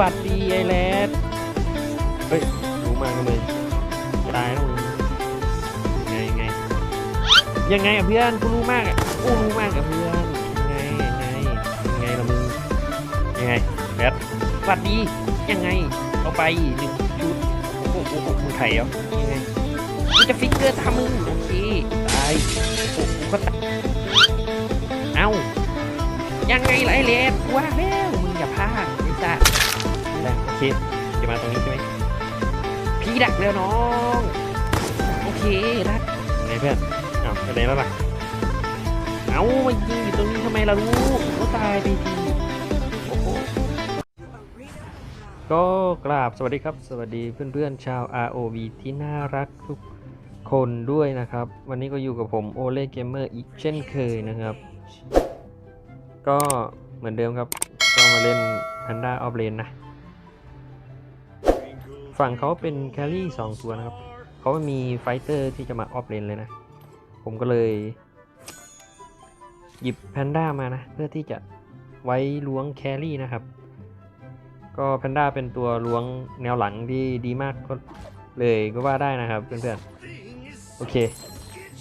หวัดดีไอแลดเฮ้ยรู้มากเลยตายแล้วมึงยังไงยังไงยังไงอะเพื่อนกูรู้มากอะกูรู้มากอะเพื่อนยังไงยังไงยังไงละมึงยังไงแลดหวัดดียังไงเอาไปหนึ่งชุดโอ้โหโอ้โหมึงไถ่เหรอยังไงกูจะฟิกเกอร์ทำมึงโอเคตายโอ้โหกูก็ตายเอ้ายังไงล่ะไอเลสว่าแล้ว เคจะมาตรงนี้ใช่ไหมพี่ดักแล้วน้อง โอเคดักยังไงเพื่อนอ้าวไปไหนแล้วล่ะเอ้ามายิงอยู่ตรงนี้ทำไมล่ะลูกก็ตายไปทีโอ้โหก็กราบสวัสดีครับ สวัสดีเพื่อนๆชาว ROV ที่น่ารักทุกคนด้วยนะครับ วันนี้ก็อยู่กับผมโอเล่เกมเมอร์อีกเช่นเคยนะครับ ก็เหมือนเดิมครับ ก็มาเล่น Panda of Lane นะ ฝั่งเขาเป็นแครี่สองตัวนะครับ เขาไม่มีไฟเตอร์ที่จะมาออฟเลนเลยนะ ผมก็เลย หยิบแพนด้ามานะ เพื่อที่จะไว้ล้วงแครี่นะครับ ก็แพนด้าเป็นตัวล้วงแนวหลังที่ดีมากก็เลยก็ว่าได้นะครับเพื่อนๆ โอเค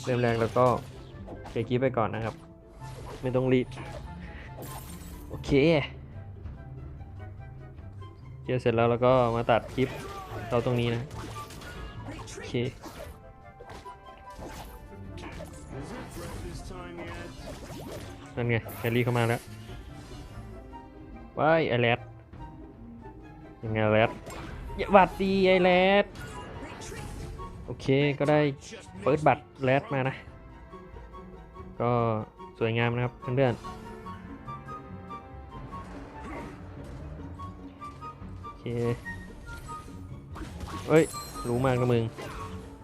เริ่มแรกแล้วก็เคลียร์คลิปไปก่อนนะครับ ไม่ต้องรีบโอเคเจอเสร็จแล้วแล้วก็มาตัดคลิป เราตรงนี้นะ โอเคนั่นไงแคลรี่เข้ามาแล้วว้ายไอแรดยังไงแรดอย่าหวัดดีไอแรดโอเคก็ได้เปิดบัตรแรดมานะ ก็สวยงามนะครับเพื่อนๆโอเค เอ้ย รู้มากนะมึง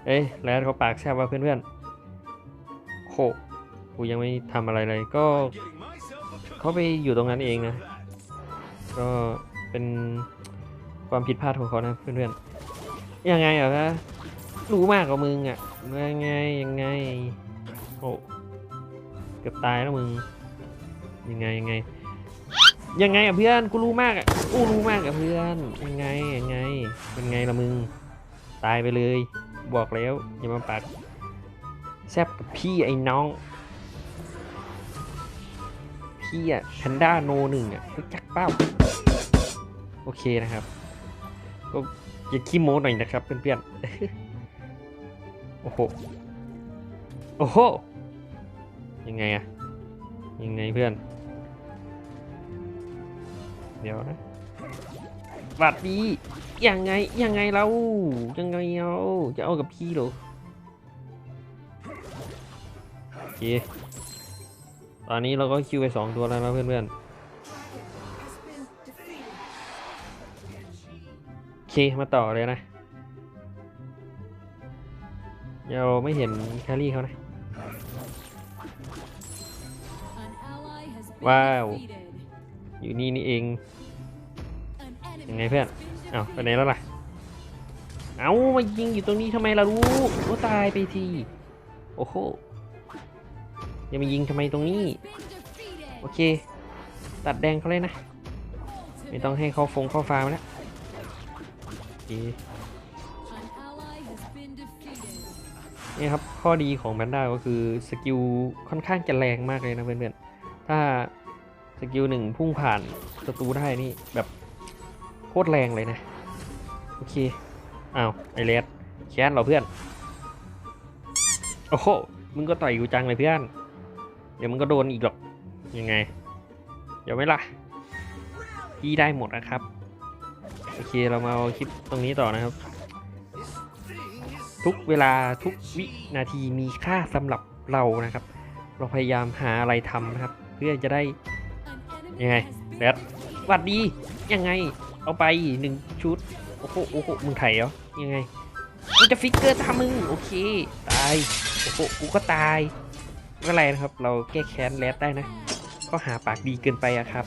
เอ้ยแรดเขาปากแซบว่าเพื่อนๆโหกูยังไม่ทำอะไรเลย ก็เขาไปอยู่ตรงนั้นเองนะ ก็เป็นความผิดพลาดของเขานะเพื่อนๆ ยังไงเหรอคะรู้มากกว่ามึงอะยังไงยังไงโอ้เกือบตายแล้วมึง ยังไงยังไง ยังไงอะเพื่อนกูรู้มากอะกูรู้มากอะเพื่อนยังไงยังไงเป็นไงละมึงตายไปเลย บอกแล้วอย่ามาปากแซบกับพี่ไอ้น้องพี่อะแพนด้าโนหนึ่งอะรู้จักเป้าโอเคนะครับก็อย่าขี้โม้หน่อยนะครับเพื่อนๆโอ้โหโอ้โหยังไงอะยังไงเพื่อน เดี๋ยวนะหวัดดียังไงยังไงเรายังไงเราจะเอากับพี่เหรอโอเคตอนนี้เราก็คิวไปสองตัวแล้วนะเพื่อนๆโอเคมาต่อเลยนะเราไม่เห็นแครี่เขานะ ว้าว อยู่นี่นี่เองยังไงเพื่อนเอาวไปไหนแล้วล่ะเอามายิงอยู่ตรงนี้ทำไมล่ะลูกโอ้ตายไปทีโอ้โหอย่ามายิงทำไมตรงนี้ โอเค ตัดแดงเขาเลยนะ ไม่ต้องให้เขาฟงเข้าฟาร์มแล้วโอเคนี่ครับ ข้อดีของแพนด้าก็คือ สกิลค่อนข้างจะแรงมากเลยนะเพื่อนๆ ถ้าส กิลหนึ่งพุ่งผ่านศัตรูได้นี่แบบโคตรแรงเลยนะ โอเคอ้าวไอเลสแคสเราเพื่อน โอ้โห มึงก็ต่อยกูจังเลยเพื่อน เดี๋ยวมึงก็โดนอีกหรอก ยังไง เดี๋ยวไม่ละพี่ได้หมดนะครับ โอเคเรามาเอาคลิปตรงนี้ต่อนะครับ ทุกเวลาทุกวินาทีมีค่าสำหรับเรานะครับ เราพยายามหาอะไรทำนะครับ เพื่อจะได้ ยังไงแรดหวัดดียังไง เอาไปหนึ่งชุดโอ้โหโอ้โหมึงไถ่เหรอยังไงกูจะฟิกเกอร์ตามมึงโอเคตายโอ้โหกูก็ตายไม่เป็นไรนะครับ เราแก้แค้นแรดได้นะ ก็หาปากดีเกินไปอะครับ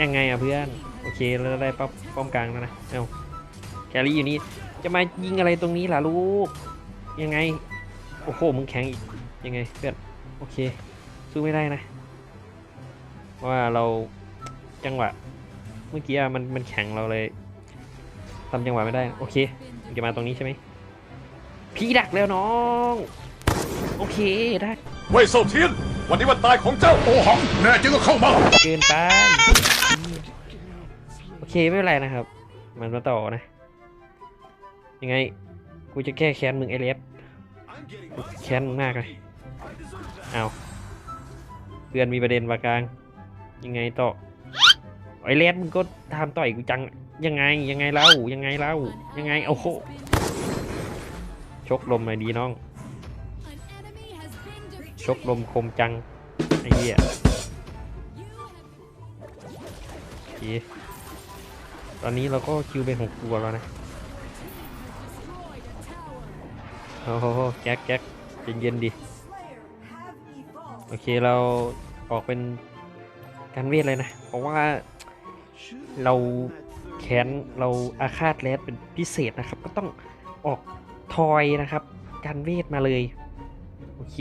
ยังไงอะเพื่อนโอเคเราได้ป้อมป้อมกลางแล้วนะเอาแครี่อยู่นี่จะมายิงอะไรตรงนี้ล่ะลูกยังไงโอ้โหมึงแข็งอีกยังไงเพื่อนโอเค สู้ไม่ได้นะ เพราะว่าเราจังหวะ เมื่อกี้อะมันมันแข็งเราเลยทำจังหวะไม่ได้ โอเคมึงจะมาตรงนี้ใช่ไหมพี่ดักแล้วน้อง โอเคได้เว่ยเซาเทียน วันนี้วันตายของเจ้าโอหัง แน่จริงก็เข้ามาเกินไป โอเคไม่เป็นไรนะครับ มันมาต่อนะ ยังไง กูจะแก้แค้นมึงไอเลสกูแค้นมึงมากเลย เอา เพื่อนมีประเด็นปากลาง ยังไงต่อไอเลสมึงก็ทำต่อยกูจังยังไงยังไงเล่ายังไงเล่ายังไงโอ้โหชกลมหน่อยดีน้อง ชกลมคมจังไอ้เหี้ยอเคตอนนี้เราก็คิวเป็นหกตัวแล้วนะโอ้โหแก๊กแก๊กเย็นๆดิ โอเคเราออกเป็นการเวทเลยนะ เพราะว่าเราแค้นเราอาฆาตแรดเป็นพิเศษนะครับ ก็ต้องออกทอยนะครับ การเวทมาเลย โอเค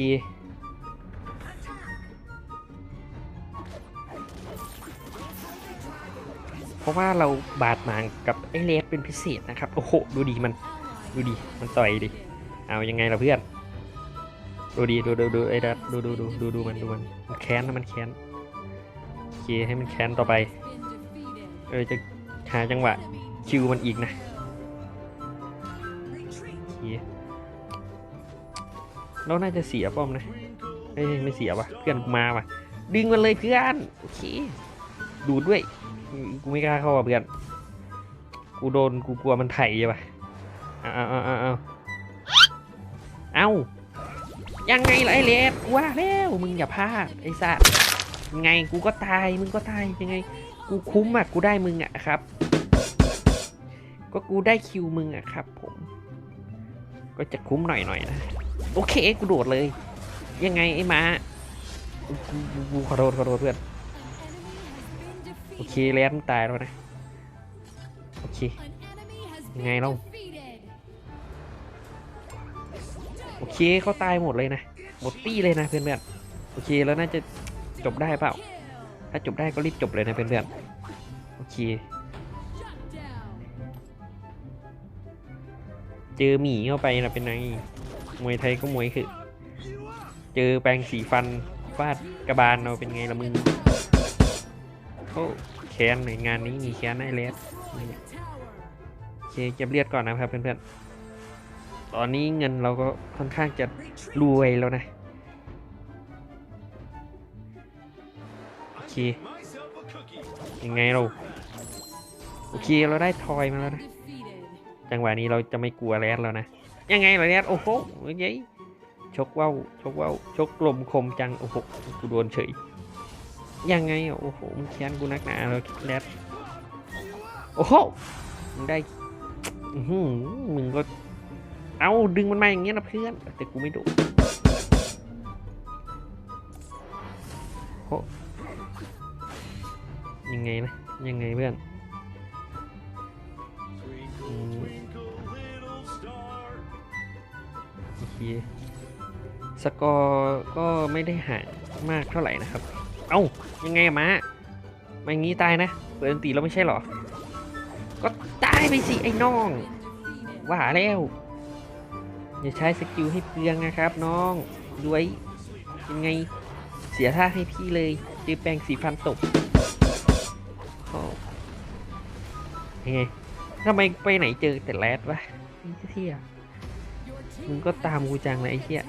เพราะว่าเราบาดหมางกับไอ้เลสเป็นพิเศษนะครับ โอ้โห ดูดีมัน ดูดีมันต่อยดิ เอายังไงล่ะเพื่อน ดูดีดูดูดูไอ้ดัดดูดูดูดูดูมันดูมันมันแค้นนะมันแค้นโอเคให้มันแค้นต่อไปเออจะหาจังหวะคิวมันอีกนะโอเคเราน่าจะเสียป้อมนะเอ้ยไม่เสียวะเพื่อนมาว่ะ ดึงมันเลยเพื่อนโอเคดูดด้วยกูไม่กล้าเข้าอะเพื่อนกูโดนกูกลัวมันไถใช่ปะเอาเอาเอาเอาเอา ยังไงล่ะไอเลสว่าแล้วมึงอย่าพลาดไอ้สัตว์ยังไงกูก็ตายมึงก็ตายยังไง กูคุ้มอะกูได้มึงอะครับ ก็กูได้คิวมึงอะครับ ผม ก็จะคุ้มหน่อยหน่อยนะโอเคกูโดดเลย ยังไงไอ้ม้ากูขอโทษขอโทษเพื่อนโอเคแลนตายแล้วนะโอเคยังไงเล่า โอเคเขาตายหมดเลยนะ หมดตี้เลยนะเพื่อนๆโอเคแล้วน่าจะจบได้เปล่า ถ้าจบได้ก็รีบจบเลยนะเพื่อนๆโอเค เจอหมีเข้าไปนะเป็นไงมวยไทยก็มวยคือ เจอแปรงสีฟันฟาดกระบาลเราเป็นไงละมึงเขาแค้นในงานนี้มีแค้นไอ้เลสโอเคเก็บเลือดก่อนนะครับเพื่อนๆ ตอนนี้เงินเราก็ค่อนข้างจะรวยแล้วนะ โอเค ยังไงเรา โอเคเราได้ทอยมาแล้วนะ จังหวะนี้เราจะไม่กลัวแรดแล้วนะ ยังไงล่ะแรดโอ้โหยังไงชกว่าวชกว่าวชกลมคมจัง โอ้โหกูโดนเฉย ยังไงโอ้โหมึงแค้นกูนักหนาแล้วแรดโอ้โหมึงได้มึงก็ เอาดึงมันมาอย่างเงี้ยนะเพื่อนแต่กูไม่โดนโอ้ยังไงนะยังไงเพื่อนอืมโอเคสกอร์ก็ไม่ได้ห่างมากเท่าไหร่นะครับ เอ้ายังไงอะมามาอย่างงี้ตายนะเปิดอันตีแล้วไม่ใช่หรอ ก็ตายไปสิไอ้น้องว่าแล้ว อย่าใช้สกิลให้เปลืองนะครับน้องด้วยยังไงเสียท่าให้พี่เลยเจอแปรงสีฟันตกโอ้ยังไงทำไมไปไหนเจอแต่แรดวะไอ้เที่ยมึงก็ตามกูจังเลยไอ้เที่ย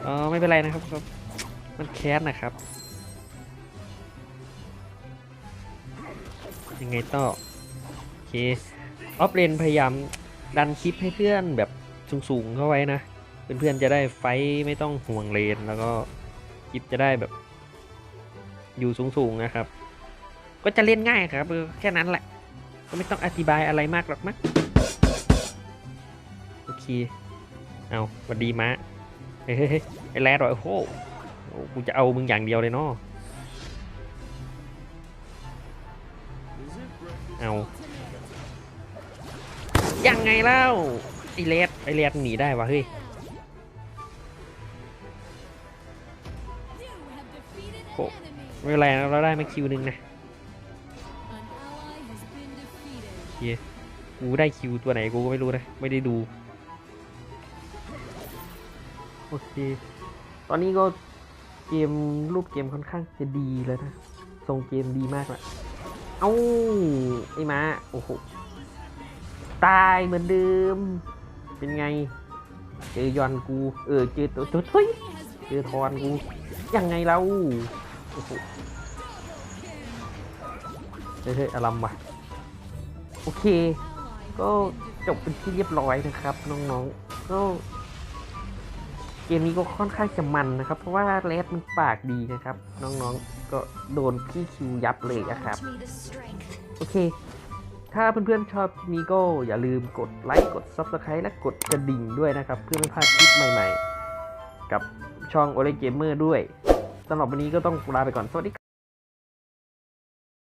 เออไม่เป็นไรนะครับครับ มันแค้นนะครับ ยังไงต่อ โอเค ออฟเลนพยายามดันคลิปให้เพื่อนแบบ สูงๆเข้าไว้นะ เพื่อนๆจะได้ไฟไม่ต้องห่วงเลน แล้วก็คลิปจะได้แบบ อยู่สูงๆนะครับ ก็จะเล่นง่ายครับเออแค่นั้นแหละ ก็ไม่ต้องอธิบายอะไรมากหรอกมั้งโอเค เอาวัสดีมะเฮ้ยเฮ้ยเฮ้ยไอ้แรดวะโอ้โหกูจะเอามึงอย่างเดียวเลยเนาะเอายังไงเล่า อีเลสไอเลสหนีได้วะเฮ้ยโอ้ไม่เไรนเราได้มาคิวหนึ่งนะเฮียกูได้คิวตัวไหนกูก็ไม่รู้นะ ไม่ได้ดู โอเค ตอนนี้ก็เกมรูปเกมค่อนข้างจะดีแล้วนะ ทรงเกมดีมากละเอ้า ไอ้มา โอ้โห ตายเหมือนเดิม เป็นไง เจอยอนกู เออเจอตัวตัวทุยเจอทอนกู ยังไงเราโอ้โหเฮ้ยอารมณ์ว่ะ โอเค ก็จบเป็นที่เรียบร้อยนะครับ น้องๆ ก็เกมนี้ก็ค่อนข้างจะมันนะครับ เพราะว่าเลสมันปากดีนะครับ น้องๆ ก็โดนพี่คิวยับเลยนะครับ โอเค ถ้าเพื่อนๆชอบคลิปนี้ก็อย่าลืมกดไลค์กด Subscribe และกดกระดิ่งด้วยนะครับ เพื่อไม่พลาดคลิปใหม่ๆ กับช่อง o l e Gamer ด้วยสำหรับวันนี้ก็ต้องลาไปก่อน สวัสดี